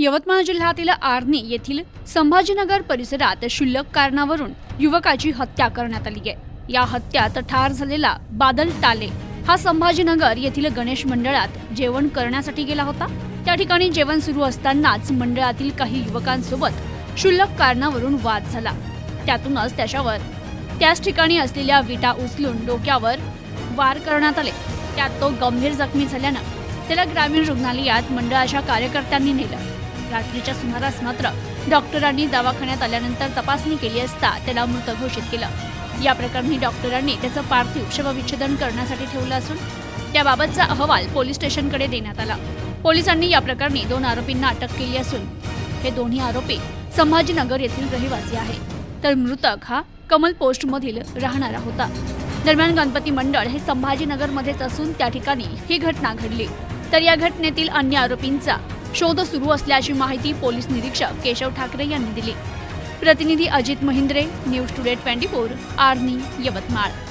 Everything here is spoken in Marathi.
यवतमाळ जिल्ह्यातील आर्णी येथील संभाजीनगर परिसरात क्षुल्लक कारणावरून युवकाची हत्या करण्यात आली आहे. या हत्यात ठार झालेला बादल टाले हा संभाजीनगर येथील गणेश मंडळात जेवण करण्यासाठी गेला होता. त्या ठिकाणी जेवण सुरू असतानाच मंडळातील काही युवकांसोबत क्षुल्लक कारणावरून वाद झाला. त्यातूनच त्याच्यावर त्याच ठिकाणी असलेल्या विटा उचलून डोक्यावर वार करण्यात आले. त्यात तो गंभीर जखमी झाल्यानं त्याला ग्रामीण रुग्णालयात मंडळाच्या कार्यकर्त्यांनी नेलं. रात्रीच्या सुमारास मात्र डॉक्टरांनी दवाखान्यात आल्यानंतर तपासणी केली असता त्याला मृत घोषित केलं. या प्रकरणी डॉक्टरांनी त्याचं पार्थिव शवविच्छेदन करण्यासाठी ठेवलं असून त्याबाबतचा अहवाल पोलीस स्टेशनकडे देण्यात आला. पोलिसांनी या प्रकरणी दोन आरोपींना अटक केली असून हे दोन्ही आरोपी संभाजीनगर येथील रहिवासी आहे तर मृतक हा कमल पोस्टमधील राहणारा होता. दरम्यान गणपती मंडळ हे संभाजीनगरमध्येच असून त्या ठिकाणी ही घटना घडली. तर या घटनेतील अन्य आरोपींचा शोध सुरू असल्याची माहिती पोलीस निरीक्षक केशव ठाकरे यांनी दिली. प्रतिनिधी Ajit Mahindre news today twenty four Arni Yavatmal.